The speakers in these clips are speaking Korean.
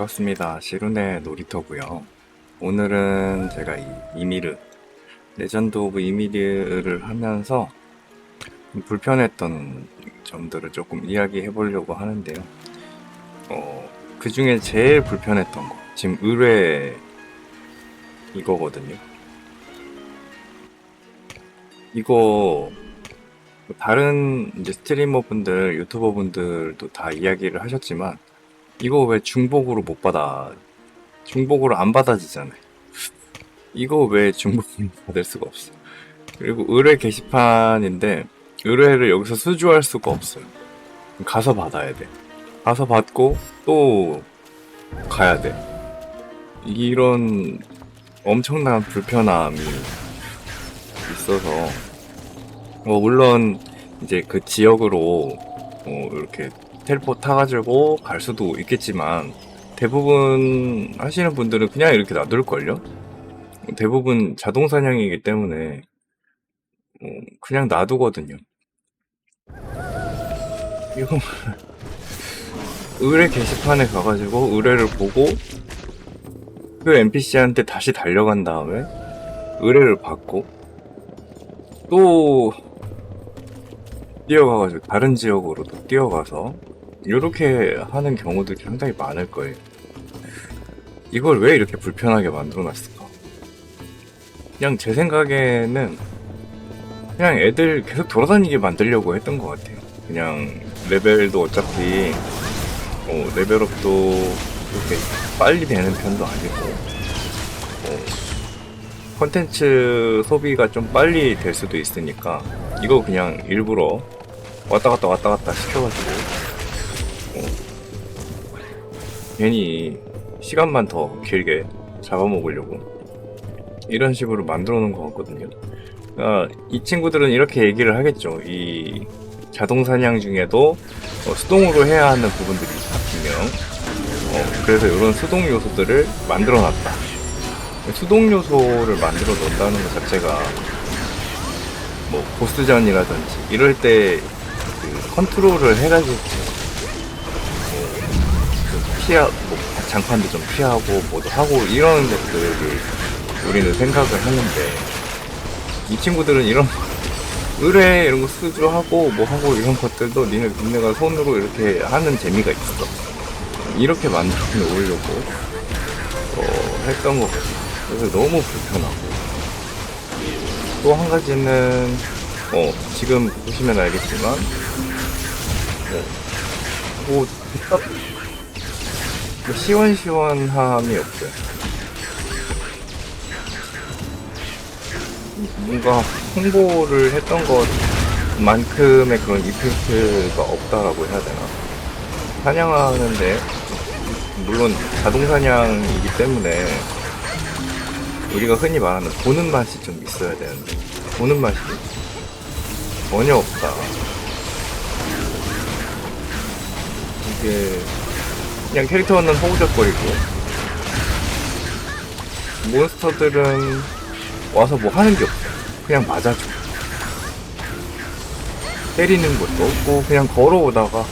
반갑습니다. 시루네 놀이터고요. 오늘은 제가 이 이미르 레전드 오브 이미르를 하면서 좀 불편했던 점들을 조금 이야기해 보려고 하는데요. 어, 그 중에 제일 불편했던 거 지금 의뢰 이거거든요. 이거 다른 스트리머 분들, 유튜버 분들도 다 이야기를 하셨지만 이거 왜 중복으로 못 받아? 중복으로 안 받아지잖아요. 이거 왜 중복으로 받을 수가 없어? 그리고 의뢰 게시판인데 의뢰를 여기서 수주할 수가 없어요. 가서 받아야 돼. 가서 받고 또 가야 돼. 이런 엄청난 불편함이 있어서 어, 물론 이제 그 지역으로 어, 이렇게 텔포 타가지고 갈 수도 있겠지만 대부분 하시는 분들은 그냥 이렇게 놔둘걸요? 대부분 자동 사냥이기 때문에 어, 그냥 놔두거든요. 이거 의뢰 게시판에 가가지고 의뢰를 보고 그 NPC한테 다시 달려간 다음에 의뢰를 받고 또 뛰어가가지고 다른 지역으로도 뛰어가서 이렇게 하는 경우들이 상당히 많을 거예요. 이걸 왜 이렇게 불편하게 만들어놨을까? 그냥 제 생각에는 그냥 애들 계속 돌아다니게 만들려고 했던 것 같아요. 그냥 레벨도 어차피 어, 레벨업도 그렇게 빨리 되는 편도 아니고 어, 컨텐츠 소비가 좀 빨리 될 수도 있으니까 이거 그냥 일부러 왔다 갔다 왔다 갔다 시켜가지고 어, 괜히 시간만 더 길게 잡아먹으려고 이런 식으로 만들어 놓은 것 같거든요. 아, 이 친구들은 이렇게 얘기를 하겠죠. 이 자동 사냥 중에도 어, 수동으로 해야 하는 부분들이 있다 분명. 어, 그래서 이런 수동 요소들을 만들어 놨다. 수동 요소를 만들어 놓는다는 것 자체가 뭐 보스전이라든지 이럴 때그 컨트롤을 해가지고 피하 뭐 장판도 좀 피하고 뭐도 하고 이런 것들을 우리는 생각을 하는데 이 친구들은 이런 의뢰 이런 거 수주하고 뭐 하고 이런 것들도 니네 니네가 손으로 이렇게 하는 재미가 있어 이렇게 만들어 놓으려고 어, 했던 것 같아요. 그래서 너무 불편하고 또 한 가지는 어 지금 보시면 알겠지만 어, 뭐 시원시원함이 없어요. 뭔가 홍보를 했던 것만큼의 그런 이펙트가 없다라고 해야 되나? 사냥하는데 물론 자동 사냥이기 때문에 우리가 흔히 말하는 보는 맛이 좀 있어야 되는데 보는 맛이 전혀 없다. 이게 그냥 캐릭터는 허우적거리고 몬스터들은 와서 뭐 하는 게 없어. 그냥 맞아줘. 때리는 것도 없고 그냥 걸어오다가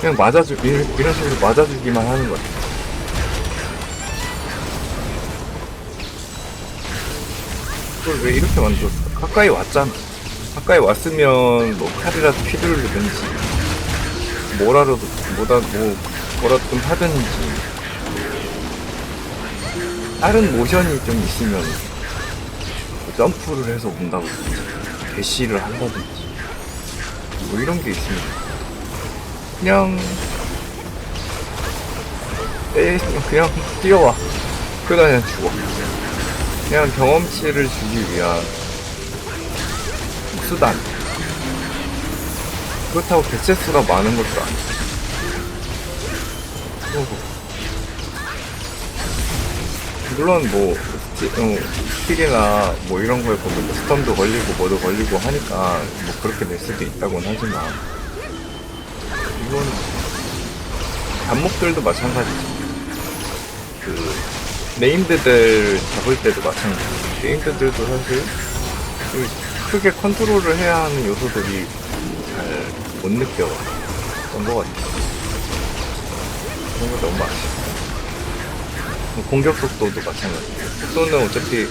그냥 맞아주 이런 이런 식으로 맞아주기만 하는 거야. 그걸 왜 이렇게 만들었어? 가까이 왔잖아. 가까이 왔으면 뭐 칼이라도 휘두르든지 뭐라도 뭐다 뭐 뭐라도 좀 하든지. 다른 모션이 좀 있으면 뭐 점프를 해서 온다든지 대시를 한다든지. 뭐 이런 게 있으면 그냥 에 그냥 뛰어와. 그러다 그냥 죽어. 그냥 경험치를 주기 위한 수단. 그렇다고 개체 수가 많은 것도 아니고 물론 뭐 어, 스킬이나 뭐 이런 거에 보면 스턴도 걸리고 뭐도 걸리고 하니까 뭐 그렇게 될 수도 있다고는 하지만 이건 잡목들도 마찬가지지. 그 네임드들 잡을 때도 마찬가지 네임드들도 사실 그 크게 컨트롤을 해야 하는 요소들이 잘 못 느껴봤던 것 같아요. 그런 거 너무 아쉽다 공격 속도도 마찬가지예요. 속도는 어차피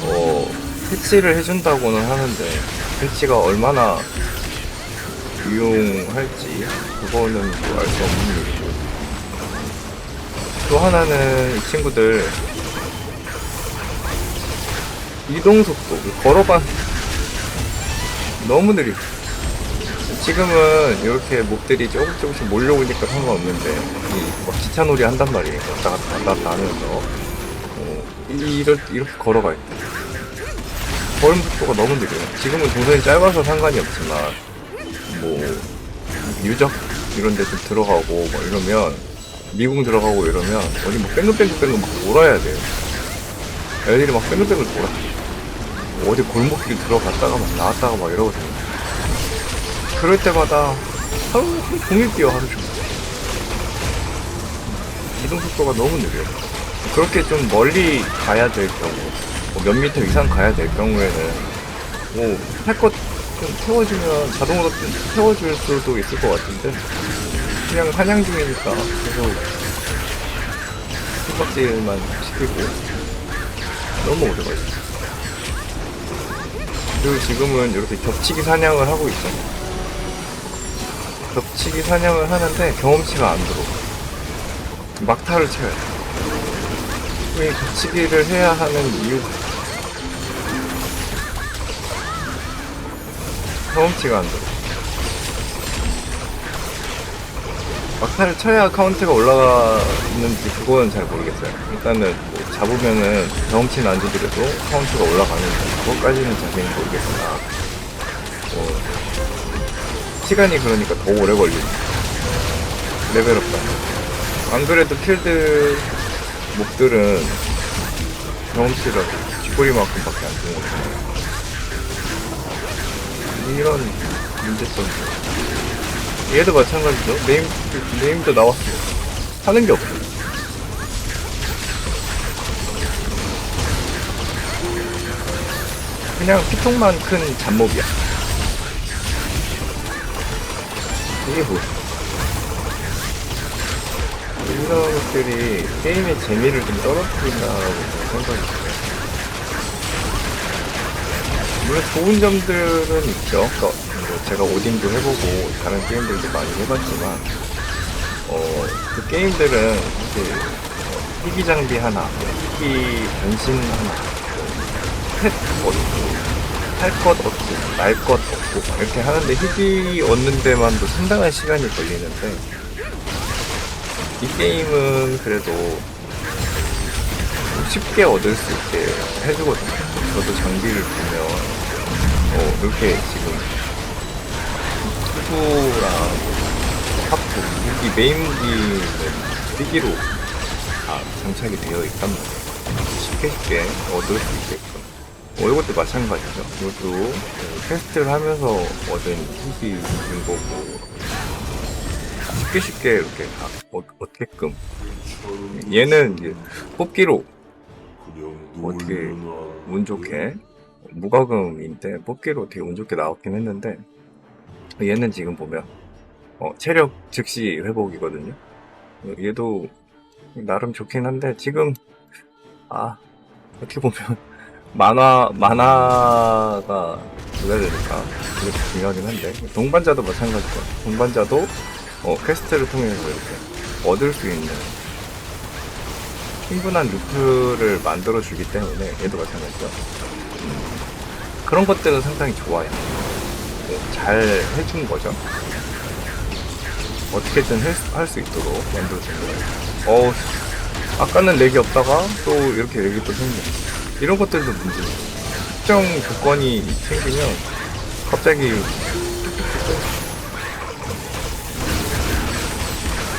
어, 패치를 해준다고는 하는데 패치가 얼마나 유용할지 그거는 또 알 수 없는 일이고 또 하나는 이 친구들 이동 속도 걸어가 너무 느려 지금은 이렇게 몹들이 조금 조금씩 몰려오니까 상관없는데 이막 기차놀이 한단 말이에요. 왔다 갔다 왔다 갔다 하면서. 어, 이- 이럴, 이렇게 걸어갈 때 걸음 속도가 너무 느려요. 지금은 동선이 짧아서 상관이 없지만 뭐 유적 이런 데 좀 들어가고 뭐 이러면 미궁 들어가고 이러면 어디 뭐 뺑글뺑글뺑글 막 돌아야 돼요. 애들이 막 뺑글뺑글 돌아. 어디 골목길 들어갔다가 막 나왔다가 막 이러거든요 그럴 때마다 하루 종일 뛰어 하루 종일. 이동 속도가 너무 느려요 그렇게 좀 멀리 가야 될 경우 뭐몇 미터 이상 가야 될 경우에는 뭐할것 좀 태워주면 자동으로 좀 태워줄 수도 있을 것 같은데 그냥 사냥 중이니까 계속 숨박질만 시키고 너무 오래 걸려 그리고 지금은 이렇게 겹치기 사냥을 하고 있잖아요 겹치기 사냥을 하는데 경험치가 안 들어 막타를 쳐야 돼 왜 겹치기를 해야 하는 이유가 경험치가 안 들어. 막타를 쳐야 카운트가 올라가는지 그거는 잘 모르겠어요. 일단은 뭐 잡으면은 경험치는 안 주더라도 카운트가 올라가는지 그것까지는 자세히 모르겠으나 뭐 시간이 그러니까 더 오래 걸리고 레벨업가 안 그래도 필드 몹들은 경험치가 쥐꼬리만큼 밖에 안 주는 거잖아요. 이런 문제점. 얘도 마찬가지죠. 네임, 네임도 나왔어. 하는 게 없어. 그냥 피통만 큰 잡몹이야. 이게 뭐야? 이런 것들이 게임의 재미를 좀 떨어뜨린다고 생각이 들어요. 물론 좋은 점들은 있죠. 그러니까 뭐 제가 오딘도 해보고 다른 게임들도 많이 해봤지만 어, 그 게임들은 어, 희귀 장비 하나, 희귀 변신 하나, 펫 얻고, 할것 얻고, 날것 얻고 이렇게 하는데 희귀 얻는 데만도 상당한 시간이 걸리는데 이 게임은 그래도 쉽게 얻을 수 있게 해주거든요. 저도 장비를 보면 어, 이렇게 지금 투구랑 하프, 무기, 메인 무기는 희귀로 다 장착이 되어 있단 말이에요. 쉽게 쉽게 얻을 수 있게끔. 어, 이것도 마찬가지죠. 이것도 어, 테스트를 하면서 얻은 희귀인 거고 쉽게 쉽게 이렇게 다 얻, 얻게끔 얘는 이제 뽑기로 어떻게 운 좋게 무과금인데 뽑기로 되게 운 좋게 나왔긴 했는데 얘는 지금 보면 어, 체력 즉시 회복이거든요. 어, 얘도 나름 좋긴 한데 지금 아 어떻게 보면 만화 만화가 줘야 되니까 그게 중요하긴 한데 동반자도 마찬가지고 동반자도 어, 퀘스트를 통해서 이렇게 얻을 수 있는 충분한 루트를 만들어 주기 때문에 얘도 마찬가지죠. 음, 그런 것들은 상당히 좋아요. 네, 잘 해준 거죠. 어떻게든 할 수 있도록 만들어준 거예요. 어우, 아까는 렉이 없다가 또 이렇게 렉이 또 생겨. 이런 것들도 문제죠. 특정 조건이 생기면 갑자기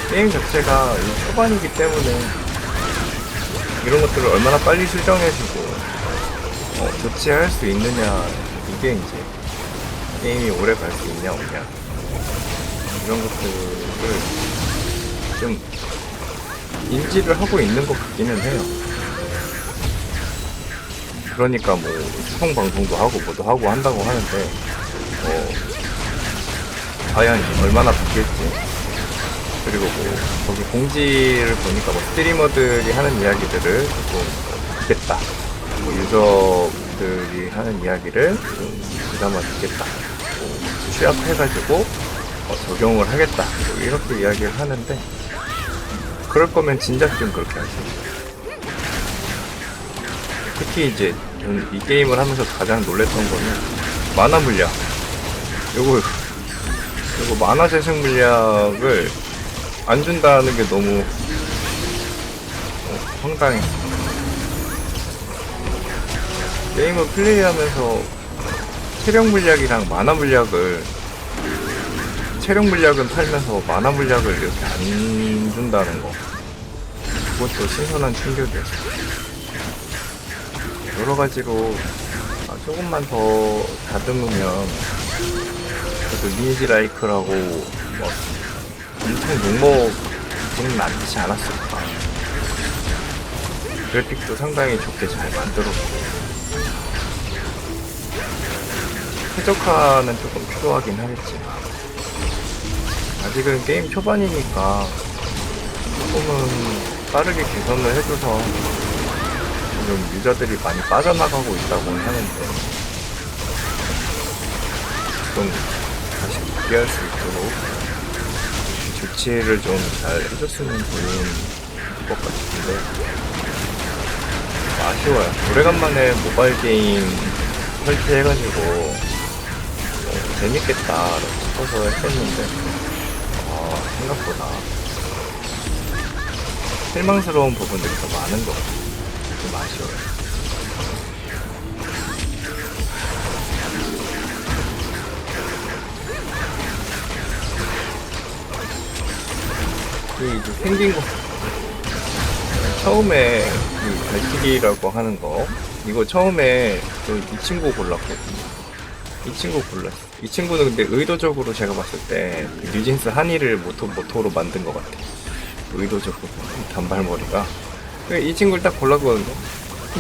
게임 자체가 이 초반이기 때문에 이런 것들을 얼마나 빨리 수정해주고 어, 조치할 수 있느냐 이게 이제 게임이 오래 갈 수 있냐 없냐 이런 것들을 좀 인지를 하고 있는 것 같기는 해요. 그러니까 뭐 소통 방송도 하고 뭐도 하고 한다고 하는데 어, 과연 얼마나 바뀔지 그리고 뭐 거기 공지를 보니까 뭐 스트리머들이 하는 이야기들을 조금 듣겠다. 뭐 유저들이 하는 이야기를 좀 그나마 듣겠다. 뭐 취합해가지고 어, 적용을 하겠다. 뭐 이렇게 이야기를 하는데 그럴 거면 진작 좀 그렇게 하지. 특히 이제 이 게임을 하면서 가장 놀랬던 거는 만화 물약. 요거 요거 만화 재생 물약을 안 준다는 게 너무 어, 황당했어. 게임을 플레이하면서 체력 물약이랑 만화 물약을 체력 물약은 팔면서 만화 물약을 이렇게 안 준다는 거. 그것도 신선한 충격이었어. 여러 가지로 아, 조금만 더 다듬으면 그래도 리니지 라이크라고 뭐 엄청 욕먹지는 않지 않았을까. 그래픽도 상당히 좋게 잘 만들었고 최적화는 조금 필요하긴 하겠지. 아직은 게임 초반이니까 조금은 빠르게 개선을 해줘서 지금 유저들이 많이 빠져나가고 있다고 하는데 좀 다시 복귀할 수 있도록 조치를 좀 잘 해줬으면 좋은 것 같은데 아쉬워요. 오래간만에 모바일 게임 설치해가지고 어, 재밌겠다 싶어서 했었는데 아, 생각보다 실망스러운 부분들이 더 많은 것 같아요. 그 이제 생긴 거 처음에 그 발키리라고 하는 거 이거 처음에 그이 친구 골랐거든요. 이 친구 골랐어. 이 친구는 근데 의도적으로 제가 봤을 때 그 뉴진스 한이를 모토 모토로 만든 것 같아. 의도적으로 이 단발머리가. 그이 친구를 딱 골랐거든요.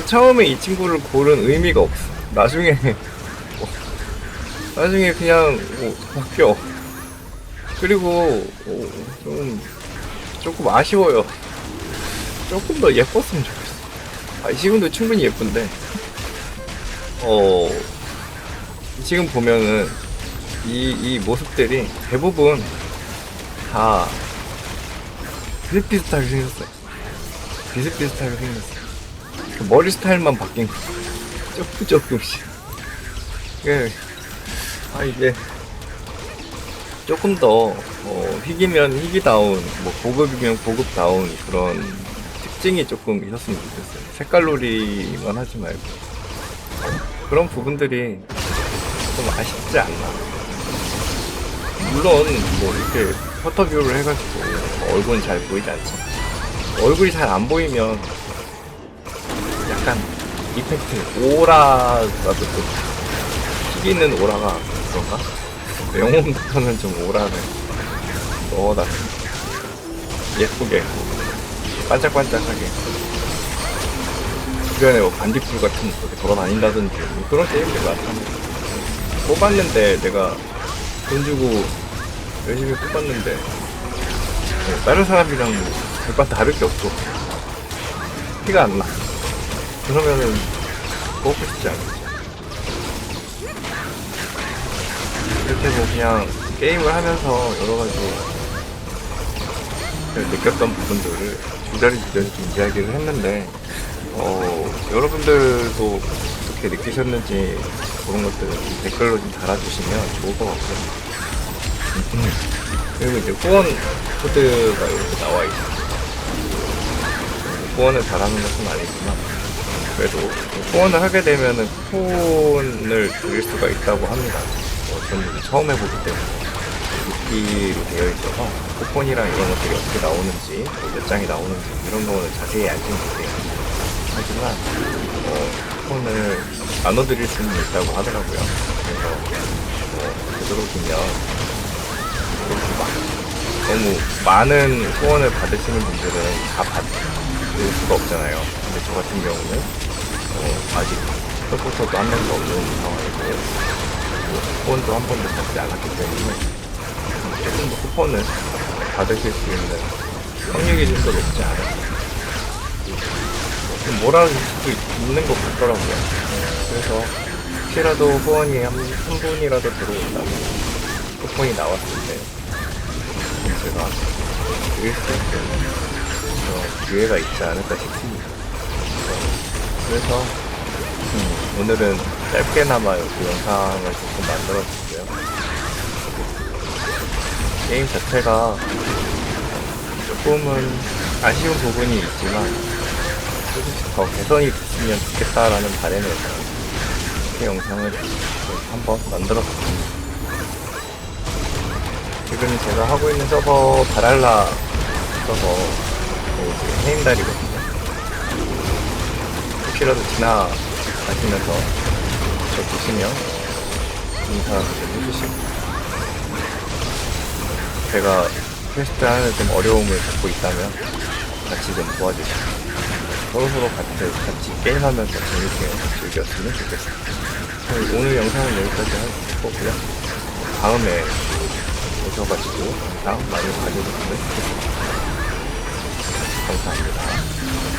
처음에 이 친구를 고른 의미가 없어. 나중에 어, 나중에 그냥 뭐 바뀌어. 그리고 어, 좀 조금 아쉬워요. 조금 더 예뻤으면 좋겠어. 아, 지금도 충분히 예쁜데, 어, 지금 보면은, 이, 이 모습들이 대부분 다 비슷비슷하게 생겼어요. 비슷비슷하게 생겼어요. 그 머리 스타일만 바뀐 거. 조금 조금씩. 예. 아, 이게, 조금 더, 어, 희기면 희기다운, 뭐, 고급이면 고급다운 그런 특징이 조금 있었으면 좋겠어요. 색깔놀이만 하지 말고. 그런 부분들이 좀 아쉽지 않나. 물론, 뭐, 이렇게 포터뷰를 해가지고 얼굴은 잘 보이지 않지만, 얼굴이 잘 안 보이면 약간 이펙트, 오라가 좀 튀기는 오라가 그런가? 영혼부터는 좀 오라를 넣어다 예쁘게 반짝반짝하게. 주변에 뭐 반딧불 같은 거 돌아다닌다든지 뭐 그런 게임들이 많잖아 뽑았는데 내가 돈 주고 열심히 뽑았는데 뭐 다른 사람이랑 뭐 별반 다를 게 없어 티가 안 나 그러면은 뽑고 싶지 않아 이렇게 뭐 그냥 게임을 하면서 여러 가지 느꼈던 부분들을 주저리 주저리 좀 이야기를 했는데 어 여러분들도 어떻게 느끼셨는지 그런 것들 댓글로 좀 달아주시면 좋을 것 같고요. 음. 그리고 이제 후원 코드가 이렇게 나와 있어요. 후원을 잘하는 것은 아니지만 그래도 후원을 하게 되면은 쿠폰을 드릴 수가 있다고 합니다. 어, 저는 처음 해보기 때문에 미끼로 되어 있어서 쿠폰이랑 이런 것들이 어떻게 나오는지 뭐몇 장이 나오는지 이런 거는 자세히 알지 못해요. 하지만 어, 쿠폰을 나눠드릴 수는 있다고 하더라고요. 그래서 뭐 되도록이면 너무 많은 후원을 받으시는 분들은 다 받 을 수가 없잖아요. 근데 저 같은 경우는 어, 아직 서포터도 한 명도 없는 상황이고 뭐, 후원도 한 번도 받지 않았기 때문에 조금 더 쿠폰을 받으실 수 있는 확률이 좀더 높지 않을까. 좀 몰아줄 수도 있는 것 같더라고요. 그래서 혹시라도 후원이 한, 한 분이라도 들어온다면 쿠폰이 나왔을 때 제가 드릴 수 있는 그런 기회가 있지 않을까 싶습니다. 그래서 음, 오늘은 짧게나마 그 영상을 조금 만들어봤고요. 게임 자체가 조금은 아쉬운 부분이 있지만 조금씩 더 개선이 됐으면 좋겠다라는 바람에서 이렇게 영상을 한번 만들어봤습니다. 지금 제가 하고 있는 서버 바랄라 서버 그 해임달이거든요. 혹시라도 지나 가시면서 저 보시면 인사 좀 해주시고 제가 퀘스트 하는 좀 어려움을 겪고 있다면 같이 좀 도와주시고 서로서로 같이, 같이 게임하면서 재밌게 즐겼으면 좋겠습니다. 오늘 영상은 여기까지 할 거고요. 다음에 오셔가지고 영상 많이 봐주셨으면 좋겠습니다. 감사합니다.